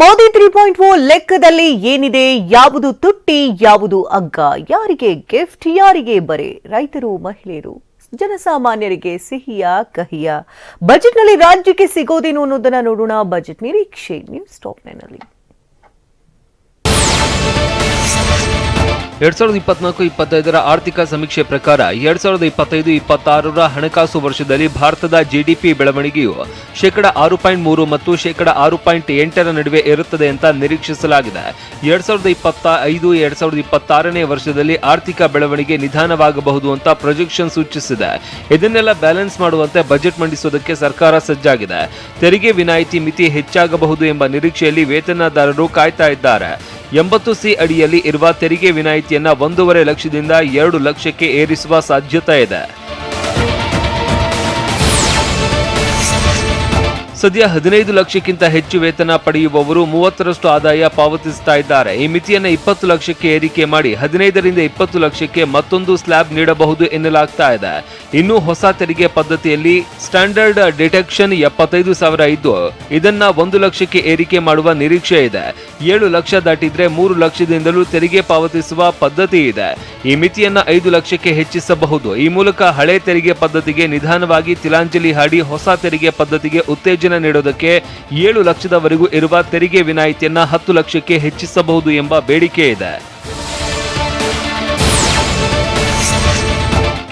Modi three point four ಲೆಕ್ಕದಲ್ಲಿ ಏನಿದೆ? ಯಾವುದು ತುಟ್ಟಿ, ಯಾವುದು ಅಗ್ಗ ಯಾರಿಗೆ ಗಿಫ್ಟ್ ಯಾರಿಗೆ ಬರೆ? ರೈತರು, ಮಹಿಳೆಯರು, ಜನಸಾಮಾನ್ಯರಿಗೆ ಸಿಹಿಯ, ಕಹಿಯ? ಬಜೆಟ್ನಲ್ಲಿ ರಾಜ್ಯಕ್ಕೆ ಸಿಗೋದೇನು ಅನ್ನೋದನ್ನ ನೋಡೋಣ. ಬಜೆಟ್ ನಿರೀಕ್ಷೆ. ನ್ಯೂಸ್ ಟಾಪ್ ಎರಡ್ ಸಾವಿರದ ಇಪ್ಪತ್ನಾಲ್ಕು, ಇಪ್ಪತ್ತೈದರ ಆರ್ಥಿಕ ಸಮೀಕ್ಷೆ ಪ್ರಕಾರ ಎರಡ್ ಸಾವಿರದ ಇಪ್ಪತ್ತೈದು, ಇಪ್ಪತ್ತಾರರ ಹಣಕಾಸು ವರ್ಷದಲ್ಲಿ ಭಾರತದ ಜಿಡಿಪಿ ಬೆಳವಣಿಗೆಯು ಶೇಕಡ ಆರು ಪಾಯಿಂಟ್ ಮೂರು ಮತ್ತು ಶೇಕಡ ಆರು ಪಾಯಿಂಟ್ ಎಂಟರ ನಡುವೆ ಇರುತ್ತದೆ ಅಂತ ನಿರೀಕ್ಷಿಸಲಾಗಿದೆ. ಎರಡ್ ಸಾವಿರದ ಇಪ್ಪತ್ತ ಐದು ಎರಡ್ ಸಾವಿರದ ಇಪ್ಪತ್ತಾರನೇ ವರ್ಷದಲ್ಲಿ ಆರ್ಥಿಕ ಬೆಳವಣಿಗೆ ನಿಧಾನವಾಗಬಹುದು ಅಂತ ಪ್ರೊಜೆಕ್ಷನ್ ಸೂಚಿಸಿದೆ. ಇದನ್ನೆಲ್ಲ ಬ್ಯಾಲೆನ್ಸ್ ಮಾಡುವಂತೆ ಬಜೆಟ್ ಮಂಡಿಸುವುದಕ್ಕೆ ಸರ್ಕಾರ ಸಜ್ಜಾಗಿದೆ. ತೆರಿಗೆ ವಿನಾಯಿತಿ ಮಿತಿ ಹೆಚ್ಚಾಗಬಹುದು ಎಂಬ ನಿರೀಕ್ಷೆಯಲ್ಲಿ ವೇತನದಾರರು ಕಾಯ್ತಾ ಇದ್ದಾರೆ. ಎಂಬತ್ತು ಸಿ ಅಡಿಯಲ್ಲಿ ಇರುವ ತೆರಿಗೆ ವಿನಾಯಿತಿಯನ್ನು ಒಂದೂವರೆ ಲಕ್ಷದಿಂದ ಎರಡು ಲಕ್ಷಕ್ಕೆ ಏರಿಸುವ ಸಾಧ್ಯತೆ ಇದೆ. ಸದ್ಯ ಹದಿನೈದು ಲಕ್ಷಕ್ಕಿಂತ ಹೆಚ್ಚು ವೇತನ ಪಡೆಯುವವರು ಮೂವತ್ತರಷ್ಟು ಆದಾಯ ಪಾವತಿಸ್ತಾ ಇದ್ದಾರೆ. ಈ ಮಿತಿಯನ್ನು ಇಪ್ಪತ್ತು ಲಕ್ಷಕ್ಕೆ ಏರಿಕೆ ಮಾಡಿ ಹದಿನೈದರಿಂದ ಇಪ್ಪತ್ತು ಲಕ್ಷಕ್ಕೆ ಮತ್ತೊಂದು ಸ್ಲ್ಯಾಬ್ ನೀಡಬಹುದು ಎನ್ನಲಾಗ್ತಾ ಇದೆ. ಇನ್ನೂ ಹೊಸ ತೆರಿಗೆ ಪದ್ಧತಿಯಲ್ಲಿ ಸ್ಟ್ಯಾಂಡರ್ಡ್ ಡಿಟೆಕ್ಷನ್ ಎಪ್ಪತ್ತೈದು ಸಾವಿರ ಇದ್ದು, ಇದನ್ನ ಒಂದು ಲಕ್ಷಕ್ಕೆ ಏರಿಕೆ ಮಾಡುವ ನಿರೀಕ್ಷೆ ಇದೆ. ಏಳು ಲಕ್ಷ ದಾಟಿದ್ರೆ ಮೂರು ಲಕ್ಷದಿಂದಲೂ ತೆರಿಗೆ ಪಾವತಿಸುವ ಪದ್ಧತಿ ಇದೆ. ಈ ಮಿತಿಯನ್ನು ಐದು ಲಕ್ಷಕ್ಕೆ ಹೆಚ್ಚಿಸಬಹುದು. ಈ ಮೂಲಕ ಹಳೆ ತೆರಿಗೆ ಪದ್ಧತಿಗೆ ನಿಧಾನವಾಗಿ ತಿಲಾಂಜಲಿ ಹಾಡಿ ಹೊಸ ತೆರಿಗೆ ಪದ್ಧತಿಗೆ ಉತ್ತೇಜನ ನೀಡೋದಕ್ಕೆ ಏಳು ಲಕ್ಷದವರೆಗೂ ಇರುವ ತೆರಿಗೆ ವಿನಾಯಿತಿಯನ್ನು ಹತ್ತು ಲಕ್ಷಕ್ಕೆ ಹೆಚ್ಚಿಸಬಹುದು ಎಂಬ ಬೇಡಿಕೆ ಇದೆ.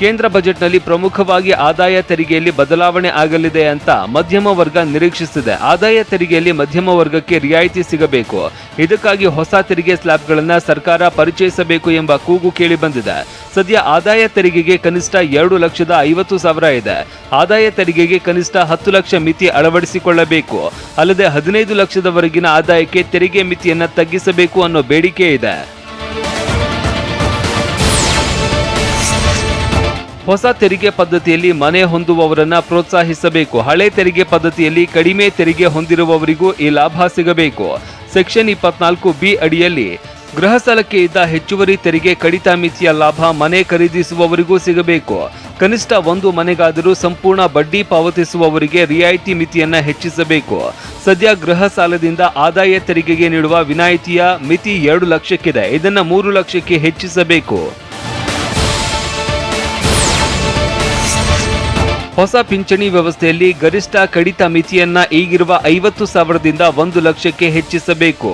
ಕೇಂದ್ರ ಬಜೆಟ್ನಲ್ಲಿ ಪ್ರಮುಖವಾಗಿ ಆದಾಯ ತೆರಿಗೆಯಲ್ಲಿ ಬದಲಾವಣೆ ಆಗಲಿದೆ ಅಂತ ಮಧ್ಯಮ ವರ್ಗ ನಿರೀಕ್ಷಿಸಿದೆ. ಆದಾಯ ತೆರಿಗೆಯಲ್ಲಿ ಮಧ್ಯಮ ವರ್ಗಕ್ಕೆ ರಿಯಾಯಿತಿ ಸಿಗಬೇಕು. ಇದಕ್ಕಾಗಿ ಹೊಸ ತೆರಿಗೆ ಸ್ಲ್ಯಾಬ್ಗಳನ್ನು ಸರ್ಕಾರ ಪರಿಚಯಿಸಬೇಕು ಎಂಬ ಕೂಗು ಕೇಳಿ ಬಂದಿದೆ. ಸದ್ಯ ಆದಾಯ ತೆರಿಗೆಗೆ ಕನಿಷ್ಠ ಎರಡು ಲಕ್ಷದ ಐವತ್ತು ಸಾವಿರ ಇದೆ. ಆದಾಯ ತೆರಿಗೆಗೆ ಕನಿಷ್ಠ ಹತ್ತು ಲಕ್ಷ ಮಿತಿ ಅಳವಡಿಸಿಕೊಳ್ಳಬೇಕು. ಅಲ್ಲದೆ ಹದಿನೈದು ಲಕ್ಷದವರೆಗಿನ ಆದಾಯಕ್ಕೆ ತೆರಿಗೆ ಮಿತಿಯನ್ನು ತಗ್ಗಿಸಬೇಕು ಅನ್ನೋ ಬೇಡಿಕೆ ಇದೆ. ಹೊಸ ತೆರಿಗೆ ಪದ್ಧತಿಯಲ್ಲಿ ಮನೆ ಹೊಂದುವವರನ್ನ ಪ್ರೋತ್ಸಾಹಿಸಬೇಕು. ಹಳೆ ತೆರಿಗೆ ಪದ್ಧತಿಯಲ್ಲಿ ಕಡಿಮೆ ತೆರಿಗೆ ಹೊಂದಿರುವವರಿಗೂ ಈ ಲಾಭ ಸಿಗಬೇಕು. ಸೆಕ್ಷನ್ ಇಪ್ಪತ್ನಾಲ್ಕು ಬಿ ಅಡಿಯಲ್ಲಿ, ಗೃಹ ಸಾಲಕ್ಕೆ ಇದ್ದ ಹೆಚ್ಚುವರಿ ತೆರಿಗೆ ಕಡಿತ ಮಿತಿಯ ಲಾಭ ಮನೆ ಖರೀದಿಸುವವರಿಗೂ ಸಿಗಬೇಕು. ಕನಿಷ್ಠ ಒಂದು ಮನೆಗಾದರೂ ಸಂಪೂರ್ಣ ಬಡ್ಡಿ ಪಾವತಿಸುವವರಿಗೆ ರಿಯಾಯಿತಿ ಮಿತಿಯನ್ನು ಹೆಚ್ಚಿಸಬೇಕು. ಸದ್ಯ ಗೃಹ ಸಾಲದಿಂದ ಆದಾಯ ತೆರಿಗೆಗೆ ನೀಡುವ ವಿನಾಯಿತಿಯ ಮಿತಿ ಎರಡು ಲಕ್ಷಕ್ಕಿದೆ. ಇದನ್ನು ಮೂರು ಲಕ್ಷಕ್ಕೆ ಹೆಚ್ಚಿಸಬೇಕು. ಹೊಸ ಪಿಂಚಣಿ ವ್ಯವಸ್ಥೆಯಲ್ಲಿ ಗರಿಷ್ಠ ಕಡಿತ ಮಿತಿಯನ್ನ ಈಗಿರುವ ಐವತ್ತು ಸಾವಿರದಿಂದ ಒಂದು ಲಕ್ಷಕ್ಕೆ ಹೆಚ್ಚಿಸಬೇಕು.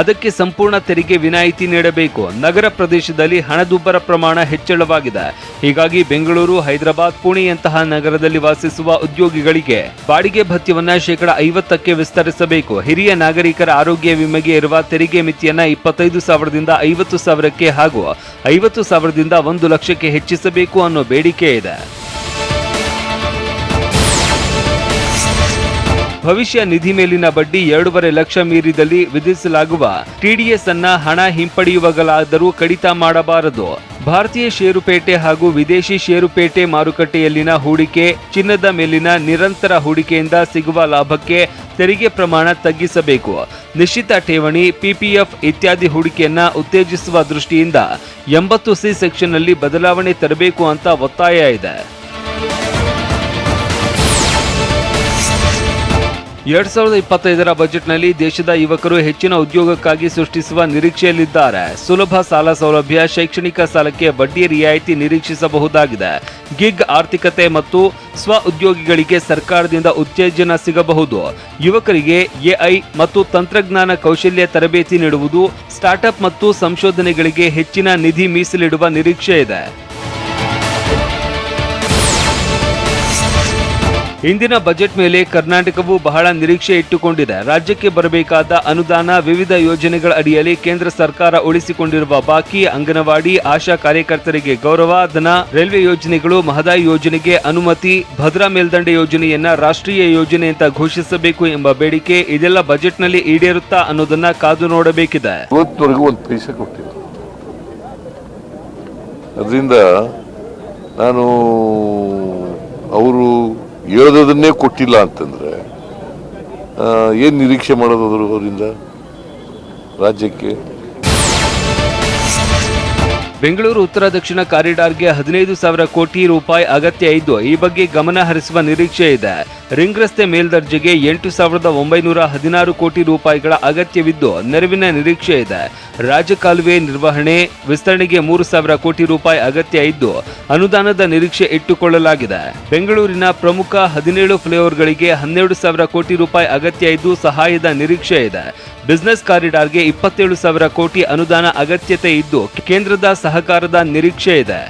ಅದಕ್ಕೆ ಸಂಪೂರ್ಣ ತೆರಿಗೆ ವಿನಾಯಿತಿ ನೀಡಬೇಕು. ನಗರ ಪ್ರದೇಶದಲ್ಲಿ ಹಣದುಬ್ಬರ ಪ್ರಮಾಣ ಹೆಚ್ಚಳವಾಗಿದೆ. ಹೀಗಾಗಿ ಬೆಂಗಳೂರು, ಹೈದರಾಬಾದ್, ಪುಣೆಯಂತಹ ನಗರದಲ್ಲಿ ವಾಸಿಸುವ ಉದ್ಯೋಗಿಗಳಿಗೆ ಬಾಡಿಗೆ ಭತ್ಯವನ್ನ ಶೇಕಡ ಐವತ್ತಕ್ಕೆ ವಿಸ್ತರಿಸಬೇಕು. ಹಿರಿಯ ನಾಗರಿಕರ ಆರೋಗ್ಯ ವಿಮೆಗೆ ಇರುವ ತೆರಿಗೆ ಮಿತಿಯನ್ನ ಇಪ್ಪತ್ತೈದು ಸಾವಿರದಿಂದ ಐವತ್ತು ಸಾವಿರಕ್ಕೆ ಹಾಗೂ ಐವತ್ತು ಸಾವಿರದಿಂದ ಒಂದು ಲಕ್ಷಕ್ಕೆ ಹೆಚ್ಚಿಸಬೇಕು ಅನ್ನೋ ಬೇಡಿಕೆ ಇದೆ. ಭವಿಷ್ಯ ನಿಧಿ ಮೇಲಿನ ಬಡ್ಡಿ ಎರಡೂವರೆ ಲಕ್ಷ ಮೀರಿದಲ್ಲಿ ವಿಧಿಸಲಾಗುವ. ಟಿಡಿಎಸ್ ಅನ್ನ ಹಣ ಹಿಂಪಡೆಯುವಾಗಲಾದರೂ ಕಡಿತ ಮಾಡಬಾರದು. ಭಾರತೀಯ ಷೇರುಪೇಟೆ ಹಾಗೂ ವಿದೇಶಿ ಷೇರುಪೇಟೆ ಮಾರುಕಟ್ಟೆಯಲ್ಲಿನ ಹೂಡಿಕೆ, ಚಿನ್ನದ ಮೇಲಿನ ನಿರಂತರ ಹೂಡಿಕೆಯಿಂದ ಸಿಗುವ ಲಾಭಕ್ಕೆ ತೆರಿಗೆ ಪ್ರಮಾಣ ತಗ್ಗಿಸಬೇಕು. ನಿಶ್ಚಿತ ಠೇವಣಿ ಪಿಪಿಎಫ್ ಇತ್ಯಾದಿ ಹೂಡಿಕೆಯನ್ನ ಉತ್ತೇಜಿಸುವ ದೃಷ್ಟಿಯಿಂದ ಎಂಬತ್ತು ಸಿ ಸೆಕ್ಷನ್ನಲ್ಲಿ ಬದಲಾವಣೆ ತರಬೇಕು ಅಂತ ಒತ್ತಾಯ ಇದೆ. ಎರಡ್ ಸಾವಿರದ ಇಪ್ಪತ್ತೈದರ ಬಜೆಟ್ನಲ್ಲಿ ದೇಶದ ಯುವಕರು ಹೆಚ್ಚಿನ ಉದ್ಯೋಗಕ್ಕಾಗಿ ಸೃಷ್ಟಿಸುವ ನಿರೀಕ್ಷೆಯಲ್ಲಿದ್ದಾರೆ. ಸುಲಭ ಸಾಲ ಸೌಲಭ್ಯ, ಶೈಕ್ಷಣಿಕ ಸಾಲಕ್ಕೆ ಬಡ್ಡಿ ರಿಯಾಯಿತಿ ನಿರೀಕ್ಷಿಸಬಹುದಾಗಿದೆ. ಗಿಗ್ ಆರ್ಥಿಕತೆ ಮತ್ತು ಸ್ವ ಉದ್ಯೋಗಿಗಳಿಗೆ ಸರ್ಕಾರದಿಂದ ಉತ್ತೇಜನ ಸಿಗಬಹುದು. ಯುವಕರಿಗೆ ಎಐ ಮತ್ತು ತಂತ್ರಜ್ಞಾನ ಕೌಶಲ್ಯ ತರಬೇತಿ ನೀಡುವುದು, ಸ್ಟಾರ್ಟ್ಅಪ್ ಮತ್ತು ಸಂಶೋಧನೆಗಳಿಗೆ ಹೆಚ್ಚಿನ ನಿಧಿ ಮೀಸಲಿಡುವ ನಿರೀಕ್ಷೆ ಇದೆ ಇಂದಿನ ಬಜೆಟ್ ಮೇಲೆ ಕರ್ನಾಟಕವು ಬಹಳ ನಿರೀಕ್ಷೆ ಇಟ್ಟುಕೊಂಡಿದೆ. ರಾಜ್ಯಕ್ಕೆ ಬರಬೇಕಾದ ಅನುದಾನ ವಿವಿಧ ಯೋಜನೆಗಳ ಅಡಿಯಲ್ಲಿ ಕೇಂದ್ರ ಸರ್ಕಾರ ಉಳಿಸಿಕೊಂಡಿರುವ ಬಾಕಿ ಅಂಗನವಾಡಿ, ಆಶಾ ಕಾರ್ಯಕರ್ತರಿಗೆ ಗೌರವ, ಧನ, ರೈಲ್ವೆ ಯೋಜನೆಗಳು, ಮಹದಾಯಿ ಯೋಜನೆಗೆ ಅನುಮತಿ, ಭದ್ರಾ ಮೇಲ್ದಂಡೆ ಯೋಜನೆಯನ್ನ ರಾಷ್ಟ್ರೀಯ ಯೋಜನೆ ಅಂತ ಘೋಷಿಸಬೇಕು ಎಂಬ ಬೇಡಿಕೆ ಇದೆಲ್ಲ ಬಜೆಟ್ನಲ್ಲಿ ಈಡೇರುತ್ತಾ ಅನ್ನೋದನ್ನ ಕಾದು ನೋಡಬೇಕಿದೆ. ಅದರಿಂದ ನಾನು ಅವರು ಹೇಳೋದನ್ನೇ ಕೊಟ್ಟಿಲ್ಲ ಅಂತಂದ್ರೆ ಏನು ನಿರೀಕ್ಷೆ ಮಾಡೋದು ಅವರಿಂದ ರಾಜ್ಯಕ್ಕೆ? ಬೆಂಗಳೂರು, ಉತ್ತರ, ದಕ್ಷಿಣ ಕಾರಿಡಾರ್ಗೆ ಹದಿನೈದು ಸಾವಿರ ಕೋಟಿ ರೂಪಾಯಿ ಅಗತ್ಯ ಇದ್ದು ಈ ಬಗ್ಗೆ ಗಮನ ಹರಿಸುವ ನಿರೀಕ್ಷೆ ಇದೆ. ರಿಂಗ್ ರಸ್ತೆ ಮೇಲ್ದರ್ಜೆಗೆ ಎಂಟು ಸಾವಿರದ ಒಂಬೈನೂರ ಹದಿನಾರು ಕೋಟಿ ರೂಪಾಯಿಗಳ ಅಗತ್ಯವಿದ್ದು, ನೆರವಿನ ನಿರೀಕ್ಷೆ ಇದೆ. ರಾಜಕಾಲುವೆ ನಿರ್ವಹಣೆ, ವಿಸ್ತರಣೆಗೆ ಮೂರು ಸಾವಿರ ಕೋಟಿ ರೂಪಾಯಿ ಅಗತ್ಯ ಇದ್ದು, ಅನುದಾನದ ನಿರೀಕ್ಷೆ ಇಟ್ಟುಕೊಳ್ಳಲಾಗಿದೆ. ಬೆಂಗಳೂರಿನ ಪ್ರಮುಖ ಹದಿನೇಳು ಫ್ಲೈಓವರ್ಗಳಿಗೆ ಹನ್ನೆರಡು ಸಾವಿರ ಕೋಟಿ ರೂಪಾಯಿ ಅಗತ್ಯ ಇದ್ದು, ಸಹಾಯದ ನಿರೀಕ್ಷೆ ಇದೆ. ಬಿಸಿನೆಸ್ ಕಾರಿಡಾರ್ಗೆ ಇಪ್ಪತ್ತೇಳು ಸಾವಿರ ಕೋಟಿ ಅನುದಾನ ಅಗತ್ಯತೆ ಇದ್ದು, ಕೇಂದ್ರದ ಸಹಕಾರದ ನಿರೀಕ್ಷೆ ಇದೆ.